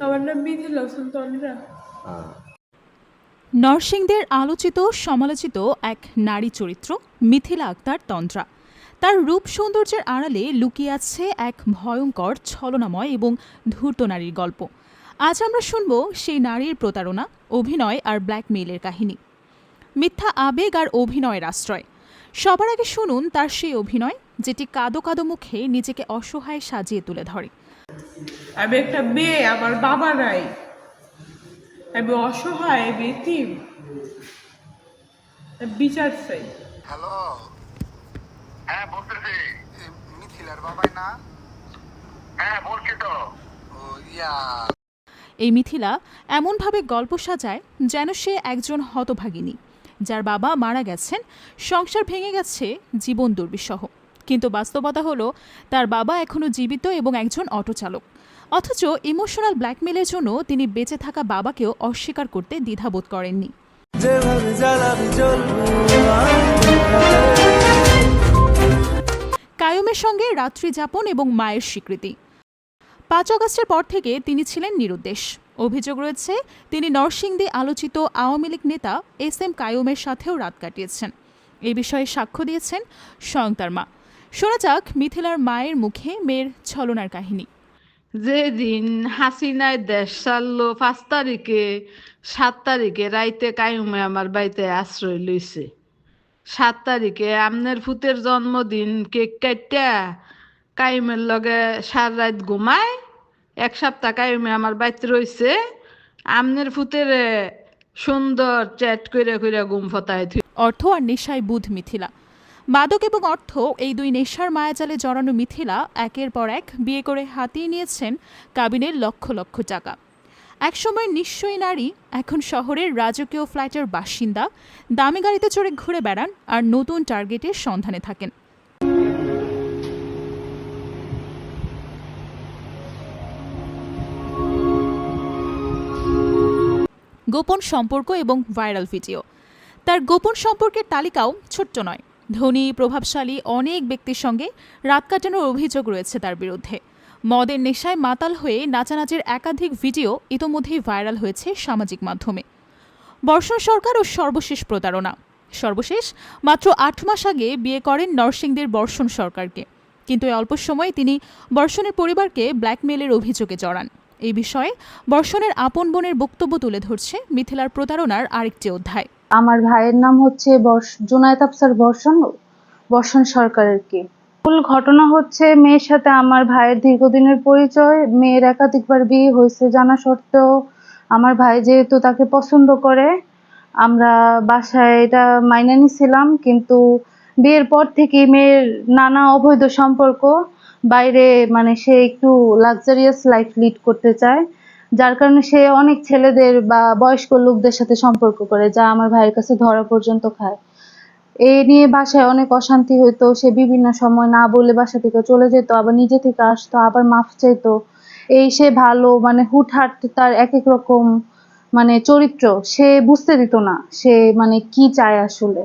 আমার নাম হ্যাঁ নরসিংদের আলোচিত, সমালোচিত এক নারী চরিত্র, মিথিলা আক্তার তন্দ্রা। তার রূপ সৌন্দর্যের আড়ালে লুকিয়ে আছে এক ভয়ঙ্কর ছলনাময় এবং ধূর্ত নারীর গল্প। আজ আমরা শুনব সেই নারীর প্রতারণা, অভিনয় আর ব্ল্যাকমেইলের কাহিনী। মিথ্যা আবেগ আর অভিনয়ের আশ্রয়। সবার আগে শুনুন তার সেই অভিনয়, যেটি কাদো কাদো মুখে নিজেকে অসহায় সাজিয়ে তুলে ধরে। আমি একটা মেয়ে আমার বাবা নাই। আমি অসহায় আমি এতিম। বিচার চাই। হ্যালো? হ্যাঁ বলতেছি। মিথিলার বাবাই না? হ্যাঁ বলছি তো। ও ইয়া। এই মিথিলা এমনভাবে গল্প সাজায় যেন সে একজন হতভাগিনী। যার বাবা মারা গেছেন সংসার ভেঙে গেছে জীবন দুর্বিষহ। কিন্তু বাস্তবতা হলো তার বাবা এখনও জীবিত এবং একজন অটো চালক অথচ ইমোশনাল ব্ল্যাকমেলের জন্য তিনি বেঁচে থাকা বাবাকেও অস্বীকার করতে দ্বিধাবোধ করেননি। কায়ুমের সঙ্গে রাত্রি যাপন এবং মায়ের স্বীকৃতি। পাঁচ অগস্টের পর থেকে তিনি ছিলেন নিরুদ্দেশ। অভিযোগ রয়েছে তিনি নরসিংদী আলোচিত আওয়ামী লীগ নেতা এস এম কায়ুমের সাথেও রাত কাটিয়েছেন। এ বিষয়ে সাক্ষ্য দিয়েছেন স্বয়ং তার মা। শোনা যাক মিথিলার মায়ের মুখে মেয়ের ছলনার কাহিনী। যেদিন হাসিনায় দেশ ছাড়লো পাঁচ তারিখে সাত তারিখে রাইতে কায়ুমে আমার বাড়িতে আশ্রয় লইছে। সাত তারিখে আমনের ফুতের জন্মদিন কেক কাইটা কায়ুমের লগে সার রাত ঘুমায় এক সপ্তাহ কায়ুমে আমার বাড়িতে রইছে। আমনের ফুতের সুন্দর চ্যাট কইরা কইরা ঘুম ফতায় অর্থ আর নেশায় বুধ মিথিলা। মাদক এবং অর্থ এই দুই নেশার মায়াজালে জড়ানো মিথিলা একের পর এক বিয়ে করে হাতিয়ে নিয়েছেন কাবিনের লক্ষ লক্ষ টাকা। একসময় নিশ্চয়ই নারী, এখন শহরের রাজকীয় ফ্ল্যাটের বাসিন্দা, দামি গাড়িতে চড়ে ঘুরে বেড়ান আর নতুন টার্গেটের সন্ধানে থাকেন। গোপন সম্পর্ক এবং ভাইরাল ভিডিও। তার গোপন সম্পর্কের তালিকাও ছোট্ট নয়। ধনী, প্রভাবশালী অনেক ব্যক্তির সঙ্গে রাত কাটানোর অভিযোগ রয়েছে তার বিরুদ্ধে। মদের নেশায় মাতাল হয়ে নাচানাচির একাধিক ভিডিও ইতোমধ্যেই ভাইরাল হয়েছে সামাজিক মাধ্যমে। বর্ষণ সরকার ও সর্বশেষ প্রতারণা। সর্বশেষ, মাত্র আট মাস আগে বিয়ে করেন নরসিংদীর বর্ষণ সরকারকে। কিন্তু অল্প সময়ে তিনি বর্ষণের পরিবারকে ব্ল্যাকমেলের অভিযোগে জড়ান। এই বিষয়ে বর্ষণের আপন বোনের বক্তব্য তুলে ধরছে মিথিলার প্রতারণার আরেকটি অধ্যায়। আমার ভাইয়ের নাম হচ্ছে জুনায়েদ আফসার বর্ষণ বর্ষণ সরকারের কি। মূল ঘটনা হচ্ছে মেয়ের সাথে আমার ভাইয়ের দীর্ঘদিনের পরিচয়, মেয়ের একাধিকবার বিয়ে হয়েছে জানা সত্ত্বেও। আমার ভাই যেহেতু তাকে পছন্দ করে, আমরা বাসায় এটা মাইনে নিছিলাম, কিন্তু বিয়ের পর থেকে মেয়ের নানা অবৈধ সম্পর্ক বাইরে মানে সে একটু লাক্সারিয়াস লাইফ লিড করতে চায়, যার কারণে সে অনেক ছেলেদের বা বয়স্ক লোকদের সাথে সম্পর্ক করে, যা আমার ভাইয়ের কাছে ধরা পর্যন্ত খায়। এই নিয়ে বাসায় অনেক অশান্তি হইতো, সে বিভিন্ন সময় না বলে বাসা থেকে চলে যেত, আবার নিজে থেকে আসতো, আবার মাফ চাইতো। এই সে ভালো মানে হুটহাট তার এক এক রকম মানে চরিত্র, সে বুঝতে দিত না, সে মানে কি চায় আসলে।